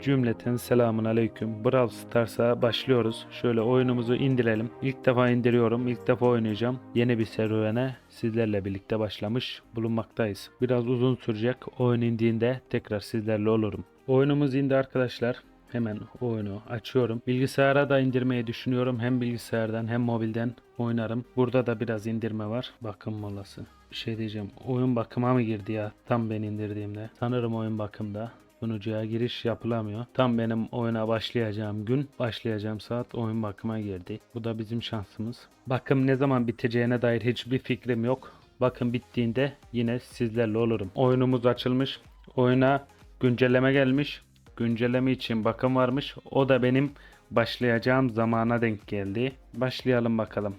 Cümleten selamun aleyküm. Brawl Stars'a başlıyoruz. Şöyle oyunumuzu indirelim. İlk defa indiriyorum. İlk defa oynayacağım. Yeni bir serüvene sizlerle birlikte başlamış bulunmaktayız. Biraz uzun sürecek. Oyun indiğinde tekrar sizlerle olurum. Oyunumuz indi arkadaşlar. Hemen oyunu açıyorum. Bilgisayara da indirmeyi düşünüyorum. Hem bilgisayardan hem mobilden oynarım. Burada da biraz indirme var. Bakım molası. Bir şey diyeceğim. Oyun bakıma mı girdi ya? Tam ben indirdiğimde. Sanırım oyun bakımda. Sunucuya giriş yapılamıyor. Tam benim oyuna başlayacağım gün, başlayacağım saat oyun bakıma girdi. Bu da bizim şansımız. Bakım ne zaman biteceğine dair hiçbir fikrim yok. Bakım bittiğinde yine sizlerle olurum. Oyunumuz açılmış. Oyuna güncelleme gelmiş. Güncelleme için bakım varmış. O da benim başlayacağım zamana denk geldi. Başlayalım bakalım.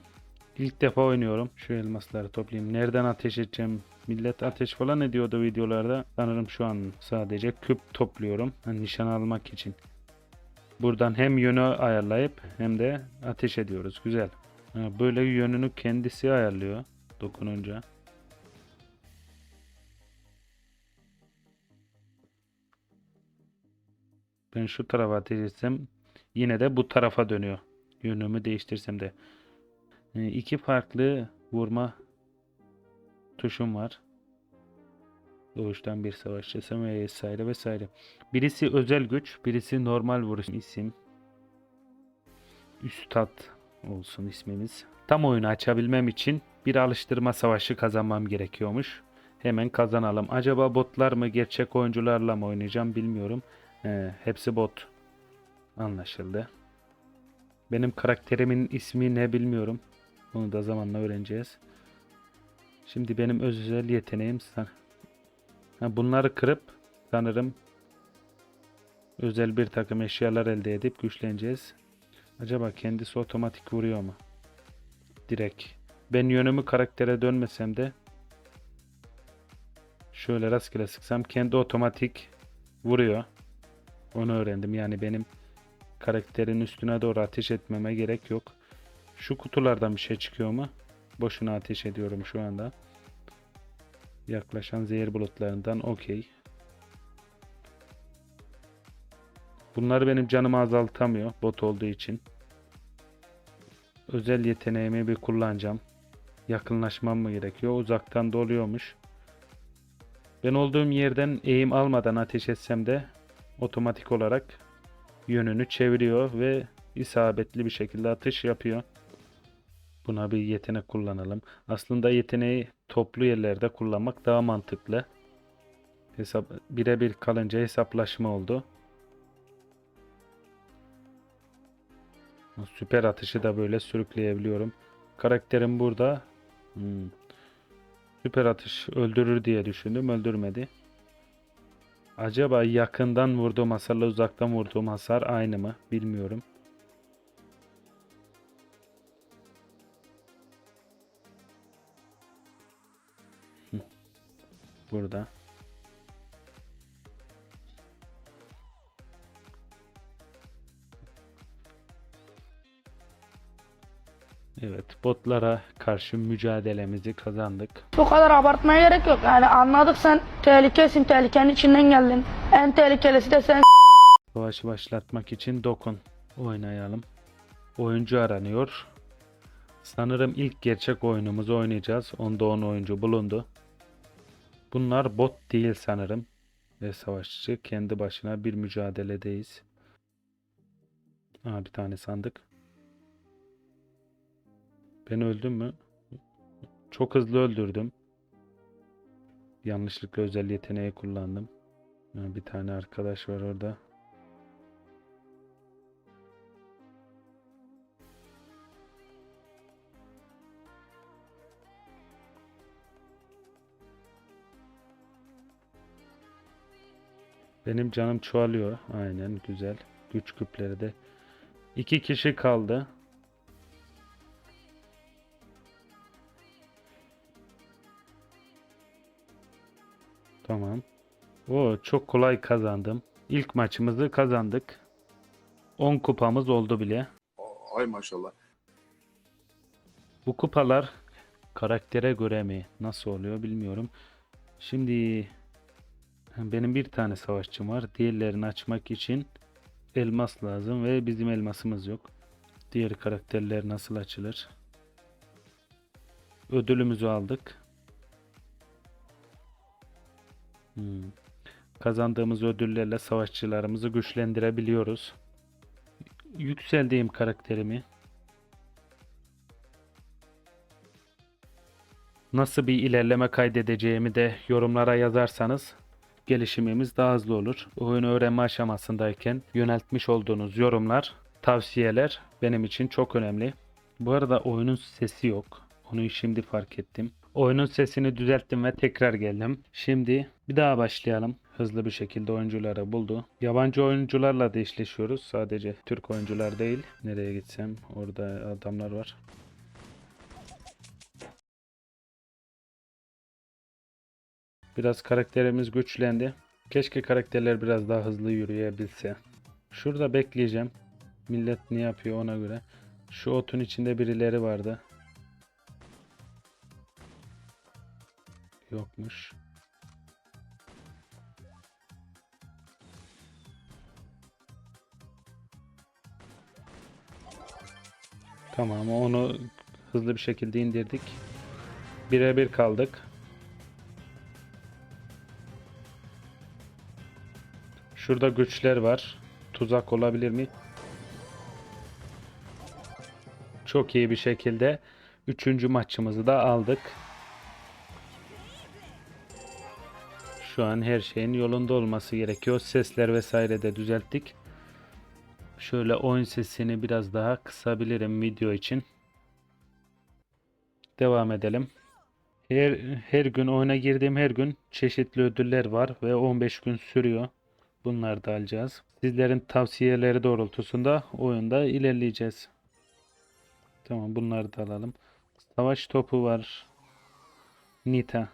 İlk defa oynuyorum. Şu elmasları toplayayım. Nereden ateş edeceğim? Millet ateş falan ediyordu videolarda. Sanırım şu an sadece küp topluyorum. Hani nişan almak için. Buradan hem yönü ayarlayıp hem de ateş ediyoruz. Güzel. Böyle yönünü kendisi ayarlıyor dokununca. Ben şu tarafa ateş etsem yine de bu tarafa dönüyor. Yönümü değiştirsem de. E, iki farklı vurma tuşum var. Doğuştan bir savaşçısı ve vesaire vesaire. Birisi özel güç, birisi normal vuruş isim. Üstad olsun ismimiz. Tam oyunu açabilmem için bir alıştırma savaşı kazanmam gerekiyormuş. Hemen kazanalım. Acaba botlar mı gerçek oyuncularla mı oynayacağım bilmiyorum. Ee, hepsi bot. Anlaşıldı. Benim karakterimin ismi ne bilmiyorum. Onu da zamanla öğreneceğiz. Şimdi benim özel yeteneğim san- bunları kırıp sanırım özel bir takım eşyalar elde edip güçleneceğiz. Acaba kendisi otomatik vuruyor mu? Direkt. Ben yönümü karaktere dönmesem de şöyle rastgele sıksam kendi otomatik vuruyor. Onu öğrendim. Yani benim karakterin üstüne doğru ateş etmeme gerek yok. Şu kutulardan bir şey çıkıyor mu? Boşuna ateş ediyorum şu anda. Yaklaşan zehir bulutlarından okey. Bunları benim canımı azaltamıyor bot olduğu için. Özel yeteneğimi bir kullanacağım. Yakınlaşmam mı gerekiyor? Uzaktan doluyormuş. Ben olduğum yerden eğim almadan ateş etsem de otomatik olarak yönünü çeviriyor ve isabetli bir şekilde atış yapıyor. Buna bir yetenek kullanalım. Aslında yeteneği toplu yerlerde kullanmak daha mantıklı. Hesap birebir kalınca hesaplaşma oldu. Süper atışı da böyle sürükleyebiliyorum. Karakterim burada. Hmm. Süper atış öldürür diye düşündüm. Öldürmedi. Acaba yakından vurduğum hasarla uzaktan vurduğum hasar aynı mı? Bilmiyorum. Burada. Evet, botlara karşı mücadelemizi kazandık. Bu kadar abartmaya gerek yok. Yani anladık sen tehlikesin, tehlikenin içinden geldin. En tehlikelisi de sen. Savaşı başlatmak için dokun. Oynayalım. Oyuncu aranıyor. Sanırım ilk gerçek oyunumuzu oynayacağız. Onda 10 oyuncu bulundu. Bunlar bot değil sanırım. Ve savaşçı kendi başına bir mücadeledeyiz. Aa, bir tane sandık. Ben öldüm mü? Çok hızlı öldürdüm. Yanlışlıkla özel yeteneği kullandım. Bir tane arkadaş var orada. Benim canım çoğalıyor. Aynen güzel. Güç küpleri de. İki kişi kaldı. Tamam. O çok kolay kazandım. İlk maçımızı kazandık. 10 kupamız oldu bile. Ay maşallah. Bu kupalar karaktere göre mi? Nasıl oluyor bilmiyorum. Şimdi Benim bir tane savaşçım var. Diğerlerini açmak için elmas lazım ve bizim elmasımız yok. Diğer karakterler nasıl açılır? Ödülümüzü aldık. Hmm. Kazandığımız ödüllerle savaşçılarımızı güçlendirebiliyoruz. Yükseldiğim karakterimi nasıl bir ilerleme kaydedeceğimi de yorumlara yazarsanız gelişimimiz daha hızlı olur. Oyunu öğrenme aşamasındayken yöneltmiş olduğunuz yorumlar, tavsiyeler benim için çok önemli. Bu arada oyunun sesi yok. Onu şimdi fark ettim. Oyunun sesini düzelttim ve tekrar geldim. Şimdi bir daha başlayalım. Hızlı bir şekilde oyuncuları buldu. Yabancı oyuncularla da eşleşiyoruz. Sadece Türk oyuncular değil. Nereye gitsem orada adamlar var. Biraz karakterimiz güçlendi. Keşke karakterler biraz daha hızlı yürüyebilse. Şurada bekleyeceğim. Millet ne yapıyor ona göre. Şu otun içinde birileri vardı. Yokmuş. Tamam onu hızlı bir şekilde indirdik. Birebir kaldık. Şurada güçler var. Tuzak olabilir mi? Çok iyi bir şekilde üçüncü maçımızı da aldık. Şu an her şeyin yolunda olması gerekiyor. Sesler vesaire de düzelttik. Şöyle oyun sesini biraz daha kısabilirim video için. Devam edelim. Her, her gün oyuna girdiğim her gün çeşitli ödüller var ve 15 gün sürüyor. Bunları da alacağız. Sizlerin tavsiyeleri doğrultusunda oyunda ilerleyeceğiz. Tamam bunları da alalım. Savaş topu var. Nita.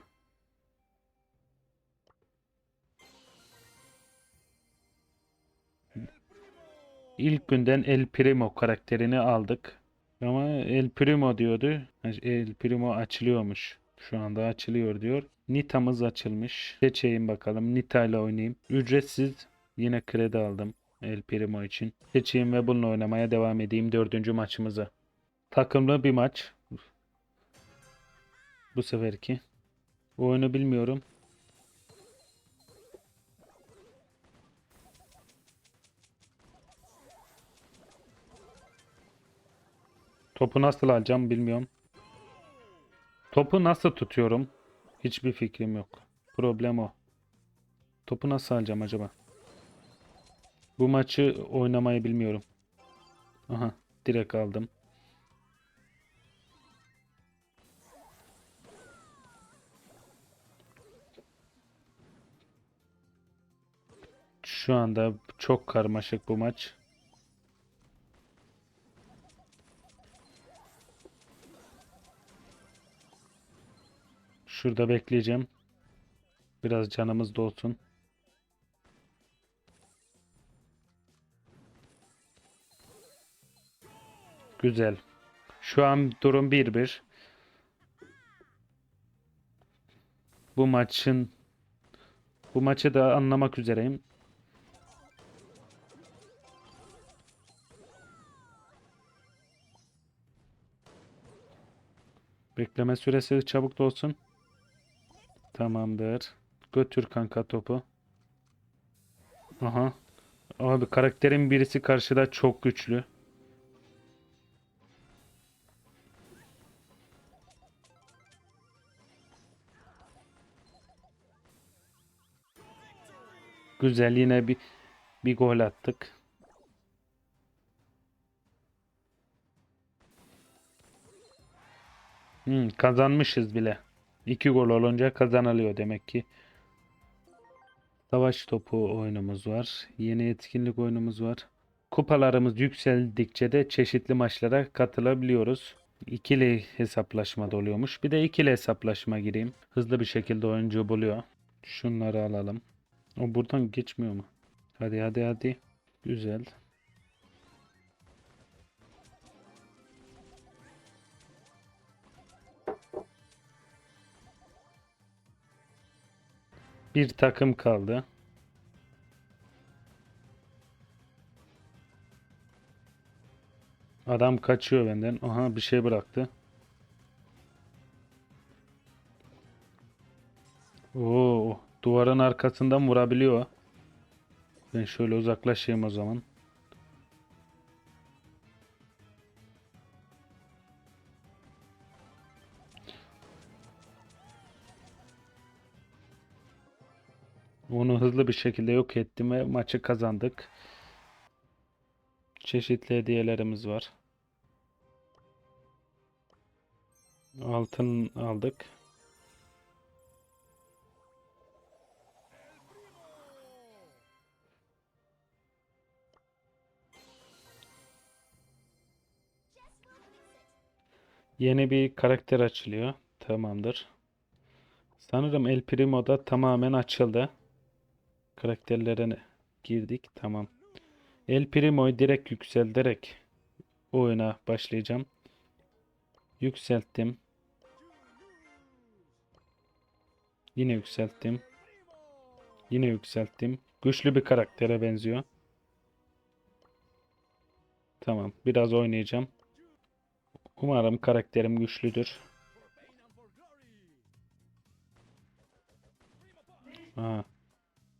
İlk günden El Primo karakterini aldık. Ama El Primo diyordu. El Primo açılıyormuş. Şu anda açılıyor diyor. Nita'mız açılmış. Seçeyim bakalım. Nita ile oynayayım. Ücretsiz. Yine kredi aldım. El Primo için. Seçeyim ve bununla oynamaya devam edeyim dördüncü maçımıza. Takımlı bir maç. Bu seferki. Bu oyunu bilmiyorum. Topu nasıl alacağım bilmiyorum. Topu nasıl tutuyorum? Hiçbir fikrim yok. Problem o. Topu nasıl alacağım acaba? Bu maçı oynamayı bilmiyorum. Aha, direkt aldım. Şu anda çok karmaşık bu maç. Şurada bekleyeceğim. Biraz canımız dolsun. Güzel. Şu an durum 1-1. Bu maçın bu maçı da anlamak üzereyim. Bekleme süresi çabuk dolsun. Tamamdır. Götür kanka topu. Aha. Abi karakterin birisi karşıda çok güçlü. Güzel yine bir bir gol attık. Hmm, kazanmışız bile. İki gol olunca kazanılıyor demek ki. Savaş topu oyunumuz var. Yeni etkinlik oyunumuz var. Kupalarımız yükseldikçe de çeşitli maçlara katılabiliyoruz. İkili hesaplaşma da oluyormuş. Bir de ikili hesaplaşma gireyim. Hızlı bir şekilde oyuncu buluyor. Şunları alalım. O buradan geçmiyor mu? Hadi hadi hadi. Güzel. Bir takım kaldı. Adam kaçıyor benden. Aha bir şey bıraktı. Oo, duvarın arkasından vurabiliyor. Ben şöyle uzaklaşayım o zaman. Hızlı bir şekilde yok ettim ve maçı kazandık. Çeşitli hediyelerimiz var. Altın aldık. Yeni bir karakter açılıyor. Tamamdır. Sanırım El Primo'da tamamen açıldı. Karakterlerine girdik. Tamam. El Primo'yu direkt yükselterek oyuna başlayacağım. Yükselttim. Yine yükselttim. Yine yükselttim. Güçlü bir karaktere benziyor. Tamam. Biraz oynayacağım. Umarım karakterim güçlüdür. Aa,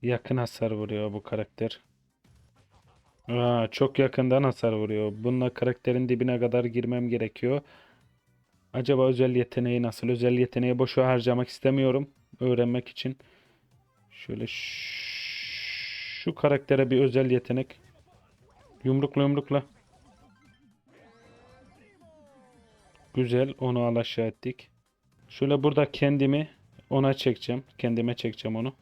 yakın hasar vuruyor bu karakter. Aa, çok yakından hasar vuruyor. Bununla karakterin dibine kadar girmem gerekiyor. Acaba özel yeteneği nasıl? Özel yeteneği boşa harcamak istemiyorum. Öğrenmek için. Şöyle şu karaktere bir özel yetenek. Yumrukla yumrukla. Güzel. Onu al aşağı ettik. Şöyle burada kendimi ona çekeceğim. Kendime çekeceğim onu.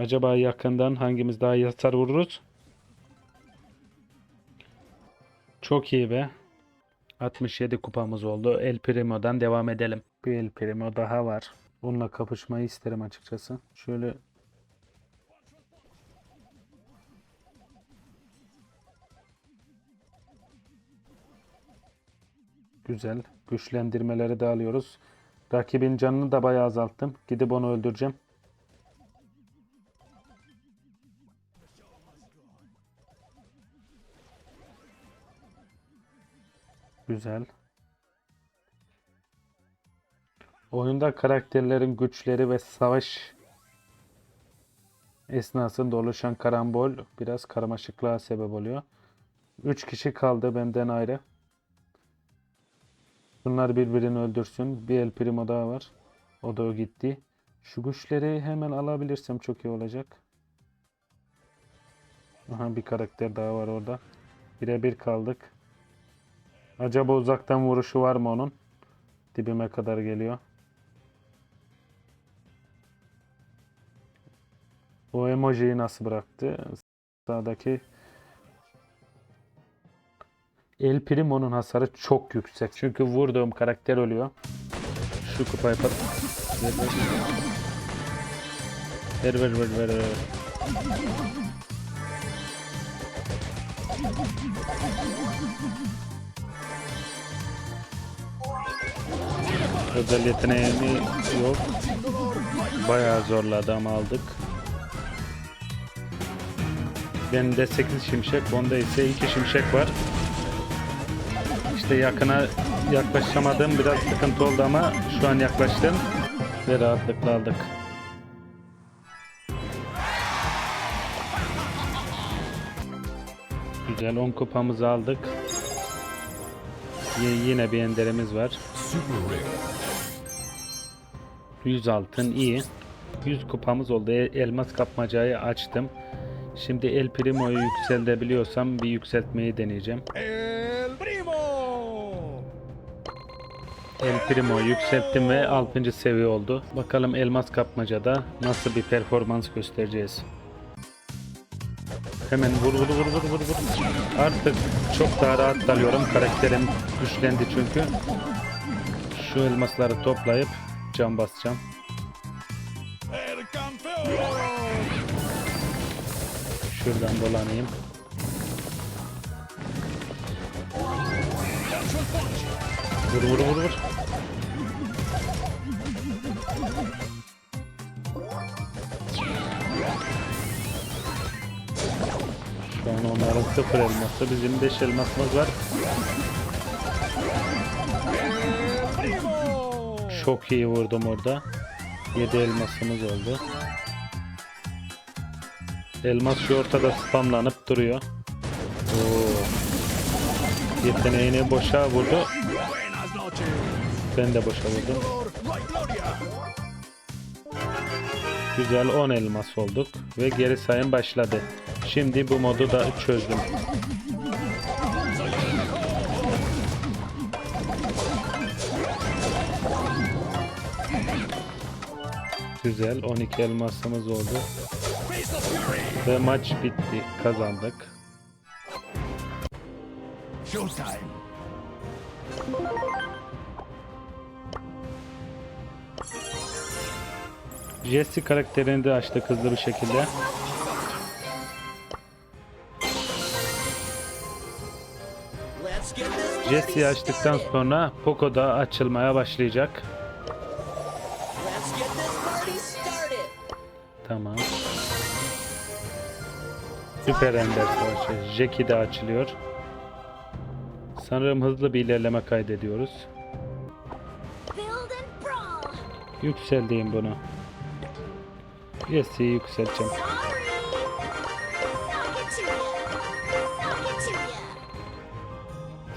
Acaba yakından hangimiz daha iyi hasar vururuz? Çok iyi be. 67 kupamız oldu. El Primo'dan devam edelim. Bir El Primo daha var. Onunla kapışmayı isterim açıkçası. Şöyle Güzel. Güçlendirmeleri de alıyoruz. Rakibin canını da bayağı azalttım. Gidip onu öldüreceğim. Güzel. Oyunda karakterlerin güçleri ve savaş esnasında oluşan karambol biraz karmaşıklığa sebep oluyor. 3 kişi kaldı benden ayrı. Bunlar birbirini öldürsün. Bir El Primo daha var. O da o gitti. Şu güçleri hemen alabilirsem çok iyi olacak. Aha bir karakter daha var orada. Birebir kaldık. Acaba uzaktan vuruşu var mı onun? Dibime kadar geliyor. O emojiyi nasıl bıraktı? Sağdaki El Primo'nun hasarı çok yüksek. Çünkü vurduğum karakter ölüyor. Şu kupayı pat... Ver ver ver ver ver. ver. Özel yeteneğimi yok. Bayağı zorladı ama aldık. Bende 8 şimşek, onda ise 2 şimşek var. İşte yakına yaklaşamadığım biraz sıkıntı oldu ama şu an yaklaştım ve rahatlıkla aldık. Güzel 10 kupamızı aldık. Y- yine bir enderimiz var. 100 altın iyi. 100 kupamız oldu. E- Elmas kapmacayı açtım. Şimdi El Primo'yu yükseltebiliyorsam bir yükseltmeyi deneyeceğim. El Primo. El Primo'yu yükselttim ve 6. seviye oldu. Bakalım Elmas Kapmaca'da nasıl bir performans göstereceğiz. Hemen vur vur vur vur vur vur. Artık çok daha rahat dalıyorum. Karakterim güçlendi çünkü şu elmasları toplayıp cam basacağım. Şuradan dolanayım. Vur vur vur vur. Şu an onların sıfır elması. Bizim beş elmasımız var. Çok iyi vurdum orada. 7 elmasımız oldu. Elmas şu ortada spamlanıp duruyor. Oo. Yeteneğini boşa vurdu. Ben de boşa vurdum. Güzel 10 elmas olduk ve geri sayım başladı. Şimdi bu modu da çözdüm. Güzel 12 elmasımız oldu ve maç bitti kazandık. Showtime. Jesse karakterini de açtık hızlı bir şekilde. Jesse'yi açtıktan sonra Poco da açılmaya başlayacak. Süper Ender Savaşı. Jackie de açılıyor. Sanırım hızlı bir ilerleme kaydediyoruz. Yükselteyim bunu. Jesse'yi yükselteceğim.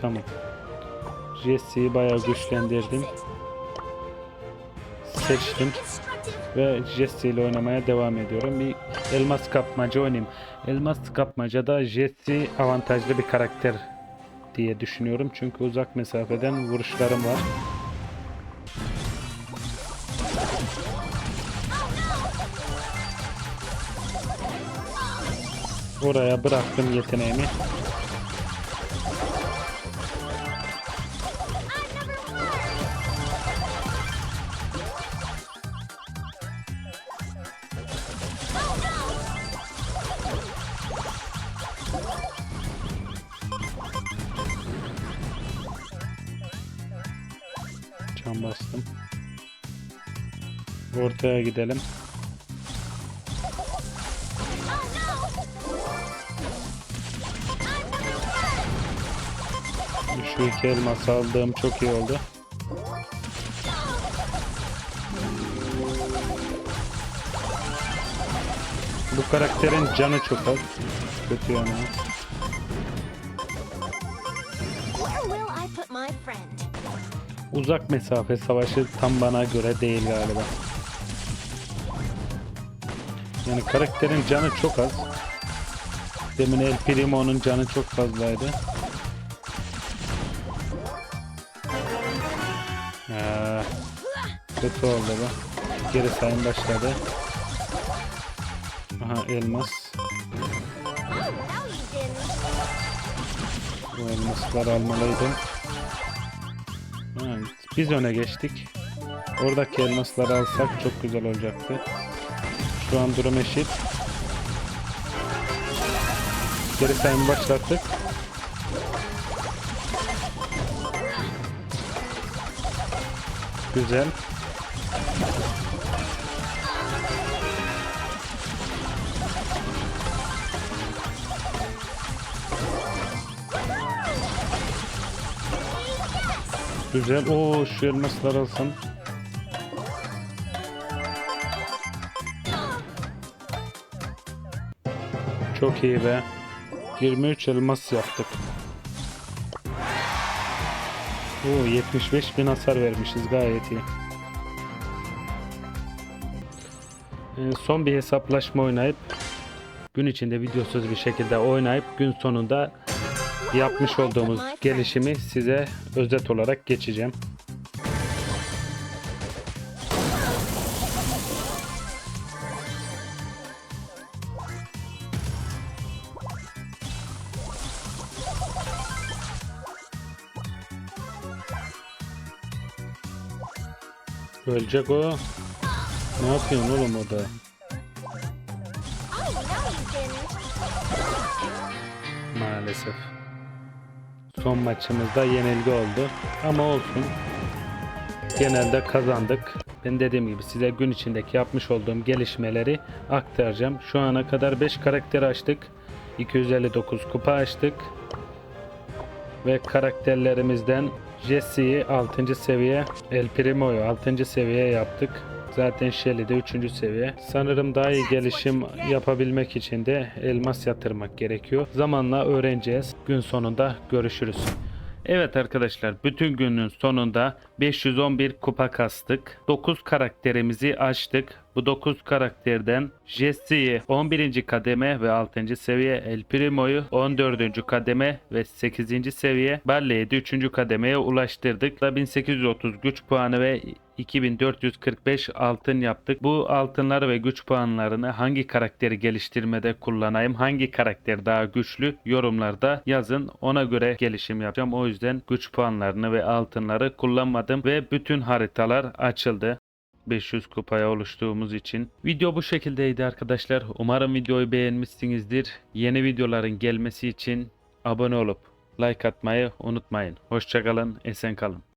Tamam. Jesse'yi bayağı güçlendirdim. Seçtim. Ve Jesse ile oynamaya devam ediyorum. Bir elmas kapmaca oynayayım. Elmas kapmacada Jesse avantajlı bir karakter diye düşünüyorum. Çünkü uzak mesafeden vuruşlarım var. Oraya bıraktım yeteneğimi. Ortaya gidelim. Şu iki elmas aldığım çok iyi oldu. Bu karakterin canı çok az. Kötü friend? Uzak mesafe savaşı tam bana göre değil galiba. Yani karakterin canı çok az. Demin El Primo'nun canı çok fazlaydı. Aa, kötü oldu bu. Geri sayım başladı. Aha elmas. Bu elmasları almalıydım. Ha, biz öne geçtik. Oradaki elmasları alsak çok güzel olacaktı. Şu an durum eşit. Geri sayımı başlattık. Güzel. Güzel. Oo şu elmaslar alsın. Çok iyi be. 23 elmas yaptık. Oo 75 bin hasar vermişiz gayet iyi. Ee, son bir hesaplaşma oynayıp gün içinde videosuz bir şekilde oynayıp gün sonunda yapmış olduğumuz gelişimi size özet olarak geçeceğim. Ölecek o. Ne yapıyorsun oğlum o da? Maalesef. Son maçımızda yenilgi oldu. Ama olsun. Genelde kazandık. Ben dediğim gibi size gün içindeki yapmış olduğum gelişmeleri aktaracağım. Şu ana kadar 5 karakter açtık. 259 kupa açtık. Ve karakterlerimizden Jesse'yi 6. seviye, El Primo'yu 6. seviye yaptık. Zaten Shelly de 3. seviye. Sanırım daha iyi gelişim yapabilmek için de elmas yatırmak gerekiyor. Zamanla öğreneceğiz. Gün sonunda görüşürüz. Evet arkadaşlar bütün günün sonunda 511 kupa kastık. 9 karakterimizi açtık. Bu 9 karakterden Jesse'yi 11. kademe ve 6. seviye, El Primo'yu 14. kademe ve 8. seviye, Barley'i de 3. kademeye ulaştırdık. Da 1830 güç puanı ve 2445 altın yaptık. Bu altınları ve güç puanlarını hangi karakteri geliştirmede kullanayım, hangi karakter daha güçlü yorumlarda yazın. Ona göre gelişim yapacağım. O yüzden güç puanlarını ve altınları kullanmadım ve bütün haritalar açıldı. 500 kupaya oluştuğumuz için. Video bu şekildeydi arkadaşlar. Umarım videoyu beğenmişsinizdir. Yeni videoların gelmesi için abone olup like atmayı unutmayın. Hoşçakalın, esen kalın.